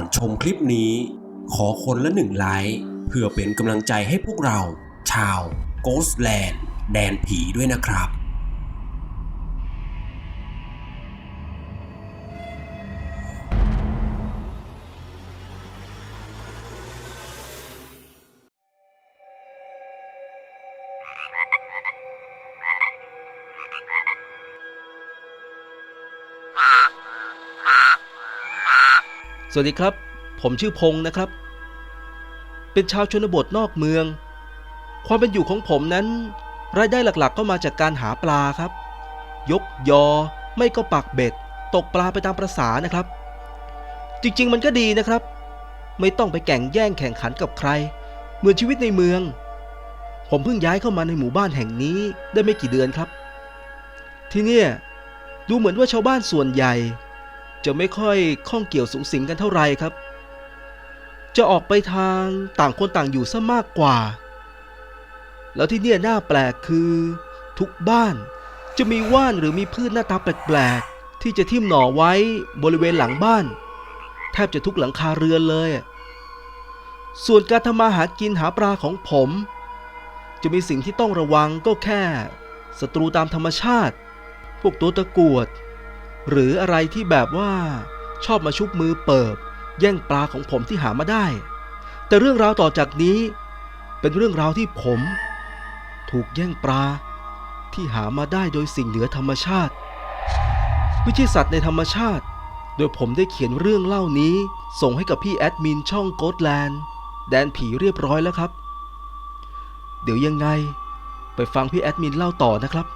อนชมคลิปนี้ ขอคนละหนึ่งไลค์เพื่อเป็นกำลังใจให้พวกเรา ชาว Ghostland แดนผีด้วยนะครับ สวัสดีครับ ผมชื่อพงษ์นะครับ เป็นชาวชนบทนอกเมือง ความเป็นอยู่ของผมนั้น รายได้หลักๆ ก็มาจากการหาปลาครับ ยกยอ ไม่ก็ปักเบ็ด ตกปลาไปตามประษานะครับ จริงๆ มันก็ดีนะครับ ไม่ต้องไปแข่งแย่งแข่งขันกับใคร เหมือนชีวิตในเมือง ผมเพิ่งย้ายเข้ามาในหมู่บ้านแห่งนี้ได้ไม่กี่เดือนครับ ที่เนี่ยดูเหมือนว่าชาวบ้านส่วนใหญ่ จะไม่ค่อยข้องเกี่ยวสูงสิงกันเท่าไหร่ครับ จะออกไปทางต่างคนต่างอยู่ซะมากกว่า แล้วที่เนี่ยน่าแปลกคือ ทุกบ้านจะมีว่านหรือมีพืชหน้าตาแปลกๆ ที่จะทิ่มหน่อไว้บริเวณหลังบ้าน แทบจะทุกหลังคาเรือนเลย ส่วนการทำมาหากินหาปลาของผม จะมีสิ่งที่ต้องระวังก็แค่ศัตรูตามธรรมชาติ พวกตัวตะกรวด หรืออะไรที่แบบว่าชอบมาชุบมือเปิบ แย่งปลาของผมที่หามาได้ แต่เรื่องราวต่อจากนี้ เป็นเรื่องราวที่ผม ถูกแย่งปลาที่หามาได้โดยสิ่งเหนือธรรมชาติไม่ใช่สัตว์ในธรรมชาติ โดยผมได้เขียนเรื่องเล่านี้ ส่งให้กับพี่แอดมินช่องโกดแลนด์แดนผีเรียบร้อยแล้วครับ เดี๋ยวยังไง ไปฟังพี่แอดมินเล่าต่อนะครับ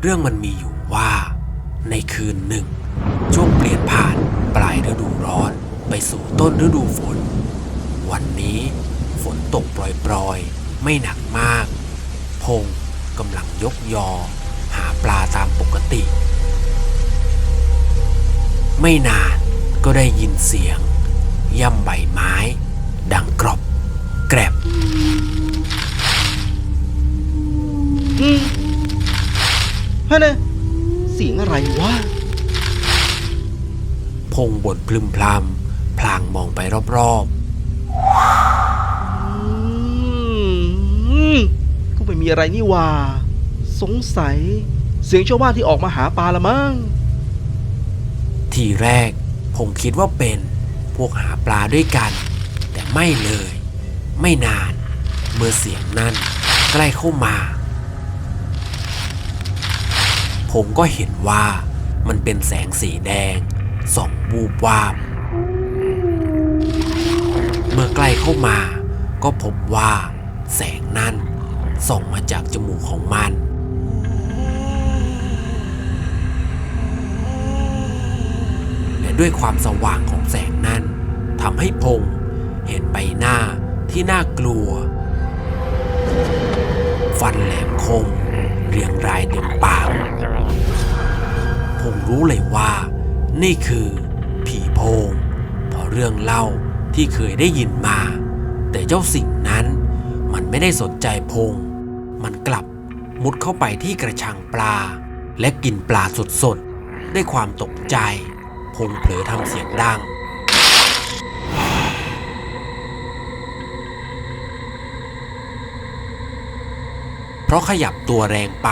เรื่องมันมีอยู่ว่า ในคืนหนึ่ง ช่วงเปลี่ยนผ่านปลายฤดูร้อนไปสู่ต้นฤดูฝน วันนี้ฝนตกปล่อยๆ ไม่หนักมาก พงกำลังยกยอ หาปลาตามปกติ ไม่นานก็ได้ยินเสียง ย่ำใบไม้ ดังกรอบ แกรบ ฮะเนี่ยเสียงอะไรวะ พงบ่นพลึมพลำพลางมองไปรอบอืมก็ไม่มีอะไรนี่หว่า สงสัย เสียงชาวบ้านที่ออกมาหาปลาละมั้งๆทีแรกพงคิดว่าเป็นพวกหาปลาด้วยกัน แต่ไม่เลย ไม่นาน เมื่อเสียงนั้นใกล้เข้ามา ผมก็เห็นว่ามันเป็นแสงสีแดงส่องวูบวาบ เมื่อใกล้เข้ามา ก็พบว่าแสงนั้นส่องมาจากจมูกของมัน และด้วยความสว่างของแสงนั้นทำให้พงเห็นใบหน้าที่น่ากลัว ฟันแหลมคม เรียงรายเต็มปาก งรู้เลยว่า นี่คือผีโพงเพราะเรื่องเล่าที่เคยได้ยินมา แต่เจ้าสิ่งนั้นมันไม่ได้สนใจพง มันกลับมุดเข้าไปที่กระชังปลา และกินปลาสดๆด้วยความตกใจ พงเผลอทำเสียงดัง เพราะขยับตัวแรงไป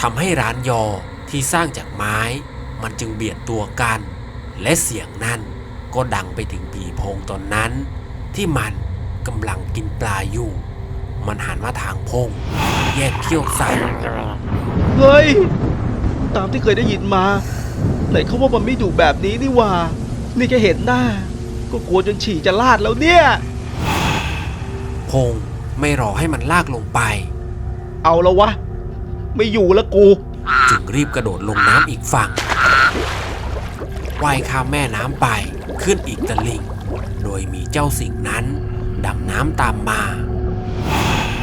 ทำให้ร้านยอ ที่สร้างจากไม้มันจึงเบียดตัวกัน และเสียงนั่นก็ดังไปถึงผีโพงตอนนั้น ที่มันกำลังกินปลาอยู่ มันหันมาทางพง แยกเขี้ยวใส่เฮ้ย ตามที่เคยได้ยินมา ไหนเขาว่ามันไม่ดุแบบนี้นี่หว่า นี่แค่เห็นหน้า ก็กลัวจนฉี่จะลาดแล้วเนี่ย พงไม่รอให้มันลากลงไป เอาแล้ววะ ไม่อยู่แล้วกู จึงรีบกระโดดลงน้ำอีกฝั่งว่ายข้ามแม่น้ำไปขึ้นอีกตะลิ่ง โดยมีเจ้าสิ่งนั้นดำน้ำตามมา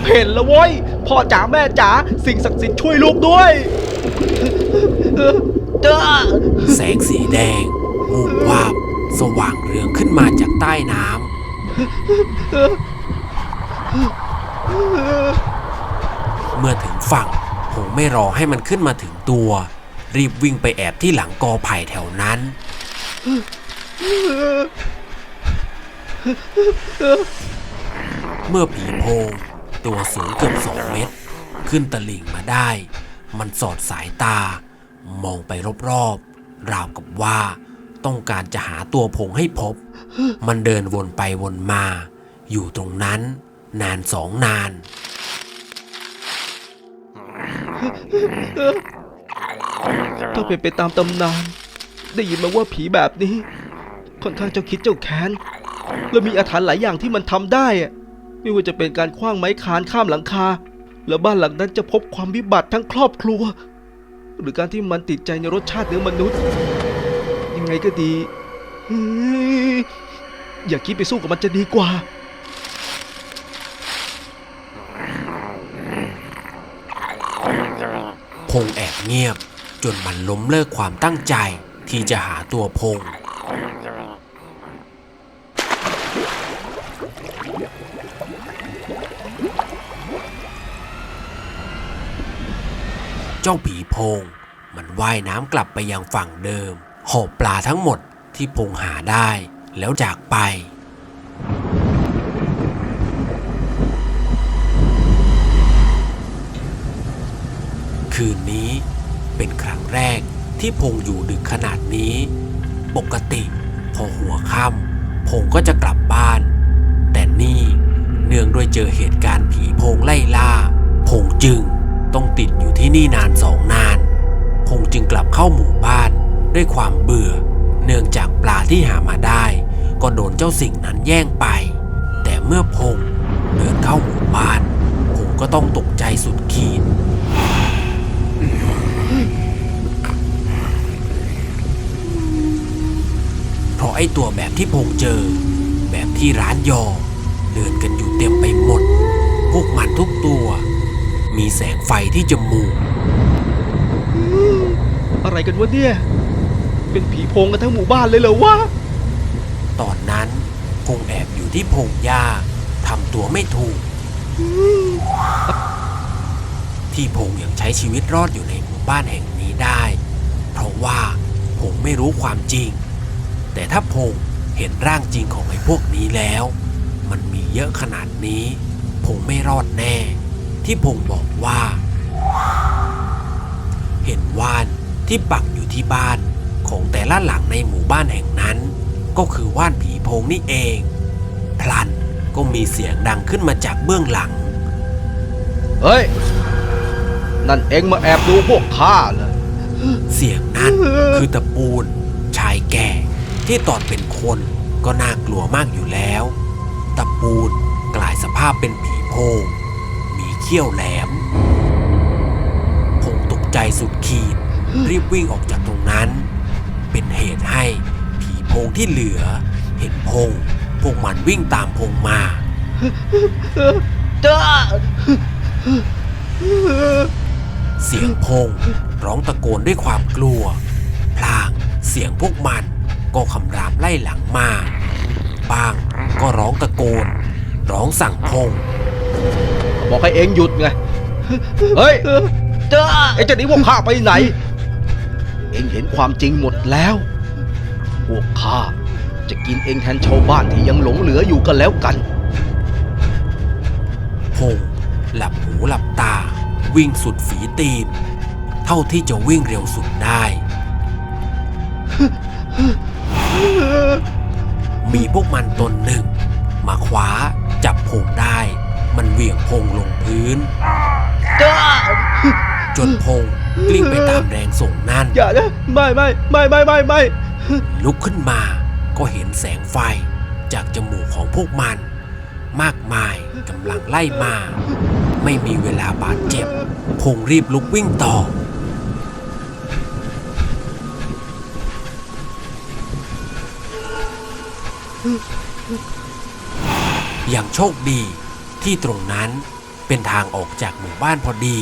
เห็นแล้วเว้ยพ่อจ๋าแม่จ๋าสิ่งศักดิ์สิทธิ์ช่วยลูกด้วยเจ้าแสงสีแดงวูบวาบสว่างเรืองขึ้นมาจากใต้น้ำเมื่อถึงฝั่ง ผมไม่รอให้มันขึ้นมาถึงตัว รีบวิ่งไปแอบที่หลังกอไผ่แถวนั้น เมื่อผีโพงตัวสูงเกือบสองเมตร ขึ้นตะลิ่งมาได้ มันสอดสายตา มองไปรอบๆ ราวกับว่า ต้องการจะหาตัวพงให้พบ มันเดินวนไปวนมา อยู่ตรงนั้น นานสองนาน ถ้าเป็นไปตามตำนาน ได้ยินมาว่าผีแบบนี้ ค่อนข้างเจ้าคิดเจ้าแค้นและมีอาถรรพ์หลายอย่างที่มันทำได้อะไม่ว่าจะเป็นการคว้างไม้คานข้ามหลังคา แล้วบ้านหลังนั้นจะพบความวิบัติทั้งครอบครัว หรือการที่มันติดใจในรสชาติเนื้อมนุษย์ ยังไงก็ดี อย่าคิดไปสู้กับมันจะดีกว่า พงแอบเงียบ จนมันล้มเลิกความตั้งใจที่จะหาตัวพง เจ้าผีพง มันว่ายน้ำกลับไปยังฝั่งเดิม หอบปลาทั้งหมดที่พงหาได้แล้วจากไป คืนนี้เป็นครั้งแรกที่พงอยู่ดึกขนาดนี้ ปกติพอหัวค่ำพงก็จะกลับบ้าน แต่นี่เนื่องด้วยเจอเหตุการณ์ผีพงไล่ล่า พงจึงต้องติดอยู่ที่นี่นานสองนาน พงจึงกลับเข้าหมู่บ้านด้วยความเบื่อ เนื่องจากปลาที่หามาได้ ก็โดนเจ้าสิ่งนั้นแย่งไป แต่เมื่อพงเดินเข้าหมู่บ้าน พงก็ต้องตกใจสุดขีด ราะไอ้ตัวแบบที่พงเจอ แบบที่ร้านยอ เดินกันอยู่เต็มไปหมด พวกมันทุกตัว มีแสงไฟที่จมูก อะไรกันวะเนี่ย เป็นผีโพงกันทั้งหมู่บ้านเลยเหรอวะ ตอนนั้นพงแอบอยู่ที่พงหญ้าทำตัวไม่ถูก ที่พงยังใช้ชีวิตรอดอยู่ในหมู่บ้านแห่งนี้ได้ เพราะว่าพงไม่รู้ความจริง แต่ถ้าพงเห็นร่างจริงของไอ้พวกนี้แล้ว มันมีเยอะขนาดนี้พงไม่รอดแน่ ที่พงบอกว่า เห็นว่านที่ปักอยู่ที่บ้านของแต่ละหลังในหมู่บ้านแห่งนั้น ก็คือว่านผีโพงนี่เอง พลันก็มีเสียงดังขึ้นมาจากเบื้องหลัง เฮ้ย นั่นเองมาแอบดูพวกข้าเหรอเสียงนั้นคือตะปูนชายแก่ ที่ตอนเป็นคนก็น่ากลัวมากอยู่แล้ว ตะปูนกลายสภาพเป็นผีโพง มีเขี้ยวแหลมพงตกใจสุดขีด รีบวิ่งออกจากตรงนั้น เป็นเหตุให้ผีโพงที่เหลือ เห็นพงพวกมันวิ่งตามพงมาเจ้าเสียงพงร้องตะโกนด้วยความกลัว พลางเสียงพวกมัน ก็คำรามไล่หลังมาบ้างก็ร้องตะโกน ร้องสั่งพง บอกให้เองหยุดไง เฮ้ยเจ้าเองจะหนีพวกข้าไปไหน เองเห็นความจริงหมดแล้ว พวกข้าจะกินเองแทนชาวบ้านที่ยังหลงเหลืออยู่กันแล้วกันพงหลับหูหลับตา วิ่งสุดฝีตีน เท่าที่จะวิ่งเร็วสุดได้ มีพวกมันตนหนึ่ง มาคว้าจับพงได้ มันเหวี่ยงพงลงพื้น จนพงกลิ้งไปตามแรงส่งนั่น อย่านะไม่ไม่ไม่ไม่ไม่ไม่ลุกขึ้นมาก็เห็นแสงไฟจากจมูกของพวกมัน มากมายกำลังไล่มา ไม่มีเวลาบาดเจ็บ พงรีบลุกวิ่งต่อ อย่างโชคดีที่ตรงนั้นเป็นทางออกจากหมู่บ้านพอดี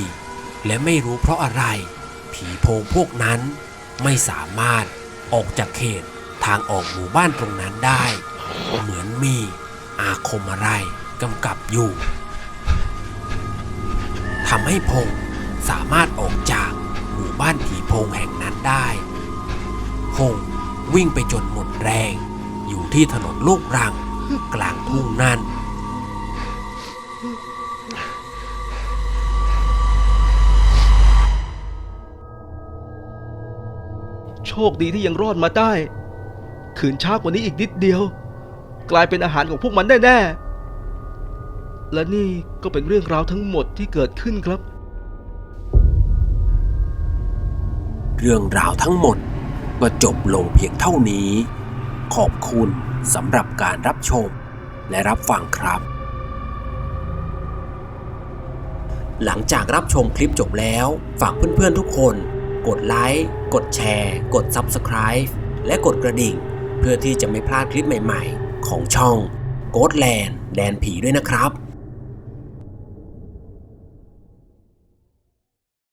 และไม่รู้เพราะอะไร ผีโพงพวกนั้นไม่สามารถออกจากเขตทางออกหมู่บ้านตรงนั้นได้ เหมือนมีอาคมอะไรกำกับอยู่ทำให้พงสามารถออกจากหมู่บ้านผีโพงแห่งนั้นได้ พงวิ่งไปจนหมดแรง อยู่ที่ถนนลูกรัง กลางทุ่งนั่นโชคดีที่ยังรอดมาได้ ขืนช้ากว่านี้อีกนิดเดียว กลายเป็นอาหารของพวกมันแน่ๆ และนี่ก็เป็นเรื่องราวทั้งหมดที่เกิดขึ้นครับ เรื่องราวทั้งหมดก็จบลงเพียงเท่านี้ ขอบคุณสำหรับการรับชมและรับฟังครับ หลังจากรับชมคลิปจบแล้ว ฝากเพื่อนๆทุกคน กดไลค์ กดแชร์ กด Subscribe และกดกระดิ่ง เพื่อที่จะไม่พลาดคลิปใหม่ๆ ของช่องโกดแลนด์แดนผีด้วยนะครับ